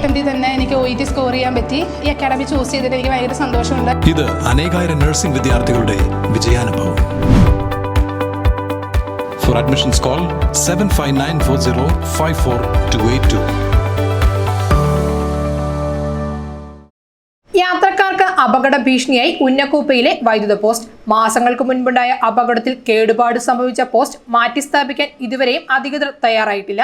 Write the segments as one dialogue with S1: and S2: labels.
S1: അറ്റംപ്റ്റിൽ തന്നെ എനിക്ക് O E T score ചെയ്യാൻ പറ്റി. ഈ അക്കാഡമി ചൂസ് ചെയ്തിട്ട് എനിക്ക് ഭയങ്കര സന്തോഷമുണ്ട്.
S2: ഇത് അനേകായിരം നഴ്സിംഗ് വിദ്യാർത്ഥികളുടെ വിജയാനുഭവം. For admissions call seven five nine four zero five four two eight two
S3: യാത്രക്കാർക്ക് അപകട ഭീഷണിയായി ഉന്നക്കൂപ്പയിലെ വൈദ്യുത പോസ്റ്റ്. മാസങ്ങൾക്ക് മുൻപുണ്ടായ അപകടത്തിൽ കേടുപാട് സംഭവിച്ച പോസ്റ്റ് മാറ്റിസ്ഥാപിക്കാൻ ഇതുവരെയും അധികൃതർ തയ്യാറായിട്ടില്ല.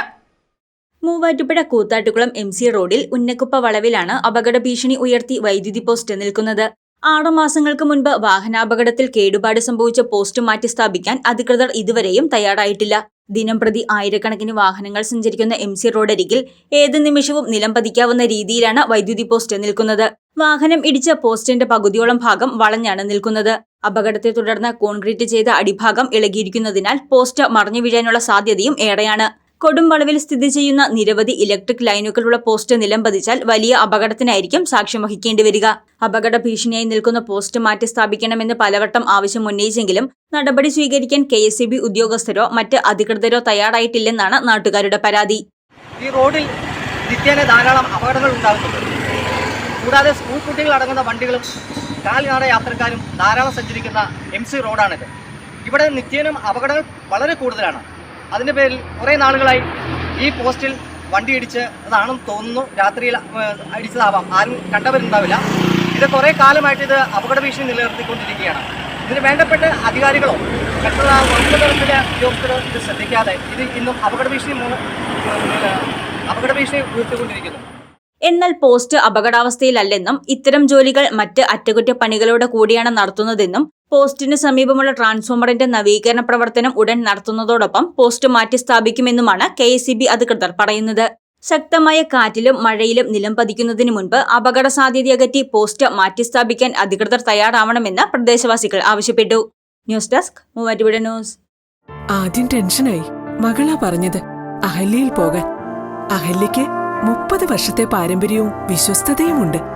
S4: മൂവാറ്റുപുഴ കൂത്താട്ടുകുളം എം സി റോഡിൽ ഉന്നക്കുപ്പ വളവിലാണ് അപകട ഭീഷണി ഉയർത്തി വൈദ്യുതി പോസ്റ്റ് നിൽക്കുന്നത്. ആറു മാസങ്ങൾക്ക് മുൻപ് വാഹനാപകടത്തിൽ കേടുപാട് സംഭവിച്ച പോസ്റ്റ് മാറ്റി സ്ഥാപിക്കാൻ അധികൃതർ ഇതുവരെയും തയ്യാറായിട്ടില്ല. ദിനം പ്രതി ആയിരക്കണക്കിന് വാഹനങ്ങൾ സഞ്ചരിക്കുന്ന എം സി റോഡരികിൽ ഏത് നിമിഷവും നിലം പതിക്കാവുന്ന രീതിയിലാണ് വൈദ്യുതി പോസ്റ്റ് നിൽക്കുന്നത്. വാഹനം ഇടിച്ച പോസ്റ്റിന്റെ പകുതിയോളം ഭാഗം വളഞ്ഞാണ് നിൽക്കുന്നത്. അപകടത്തെ തുടർന്ന് കോൺക്രീറ്റ് ചെയ്ത അടിഭാഗം ഇളകിയിരിക്കുന്നതിനാൽ പോസ്റ്റ് മറിഞ്ഞു വീഴാനുള്ള സാധ്യതയും ഏറെയാണ്. കൊടും വളവിൽ സ്ഥിതി ചെയ്യുന്ന നിരവധി ഇലക്ട്രിക് ലൈനുകളുള്ള പോസ്റ്റ് നിലം പതിച്ചാൽ വലിയ അപകടത്തിനായിരിക്കും സാക്ഷ്യം വഹിക്കേണ്ടി വരിക. അപകട ഭീഷണിയായി നിൽക്കുന്ന പോസ്റ്റ് മാറ്റി സ്ഥാപിക്കണമെന്ന് പലവട്ടം ആവശ്യം ഉന്നയിച്ചെങ്കിലും നടപടി സ്വീകരിക്കാൻ കെ ഉദ്യോഗസ്ഥരോ മറ്റ് അധികൃതരോ തയ്യാറായിട്ടില്ലെന്നാണ് നാട്ടുകാരുടെ പരാതി.
S5: ഈ റോഡിൽ നിത്യേന ധാരാളം അപകടങ്ങൾ ഉണ്ടാകുന്നുണ്ട്. കൂടാതെ സ്കൂൾ കുട്ടികൾ അടങ്ങുന്ന വണ്ടികളും കാൽനട യാത്രക്കാരും ധാരാളം സഞ്ചരിക്കുന്ന എം സി റോഡാണിത്. ഇവിടെ നിത്യേനം അപകടങ്ങൾ വളരെ കൂടുതലാണ്. അതിന്റെ പേരിൽ കുറേ നാളുകളായി ഈ പോസ്റ്റിൽ വണ്ടി ഇടിച്ച് അതാണെന്ന് തോന്നുന്നു. രാത്രിയിൽ അടിച്ചതാവാം ആരും കണ്ടവരുണ്ടാവില്ല. ഇത് കുറേ കാലമായിട്ട് ഇത് അപകട ഭീഷണി നിലനിർത്തിക്കൊണ്ടിരിക്കുകയാണ്. ഇതിന് വേണ്ടപ്പെട്ട അധികാരികളോ മറ്റുള്ള വകുപ്പ് തലത്തിലെ ഉദ്യോഗസ്ഥരോ ഇത് ശ്രദ്ധിക്കാതെ ഇത് ഇന്നും അപകട ഭീഷണി അപകട ഭീഷണി ഉയർത്തിക്കൊണ്ടിരിക്കുന്നു.
S4: എന്നാൽ പോസ്റ്റ് അപകടാവസ്ഥയിലല്ലെന്നും ഇത്തരം ജോലികൾ മറ്റ് അറ്റകുറ്റപ്പണികളോട് കൂടിയാണ് നടത്തുന്നതെന്നും പോസ്റ്റിന് സമീപമുള്ള ട്രാൻസ്ഫോമറിന്റെ നവീകരണ പ്രവർത്തനം ഉടൻ നടത്തുന്നതോടൊപ്പം പോസ്റ്റ് മാറ്റി സ്ഥാപിക്കുമെന്നുമാണ് കെ അധികൃതർ പറയുന്നത്. ശക്തമായ കാറ്റിലും മഴയിലും നിലം പതിക്കുന്നതിന് മുൻപ് അപകട സാധ്യതയകറ്റി പോസ്റ്റ് മാറ്റി സ്ഥാപിക്കാൻ അധികൃതർ തയ്യാറാവണമെന്ന് പ്രദേശവാസികൾ ആവശ്യപ്പെട്ടു. News desk Muvattupuzha news.
S6: ആദ്യം ടെൻഷനായി. മകളാ പറഞ്ഞത് അഹല്യയിൽ പോകാൻ. അഹല്യയ്ക്ക് മുപ്പത് വർഷത്തെ പാരമ്പര്യവും വിശ്വസ്തതയുമുണ്ട്.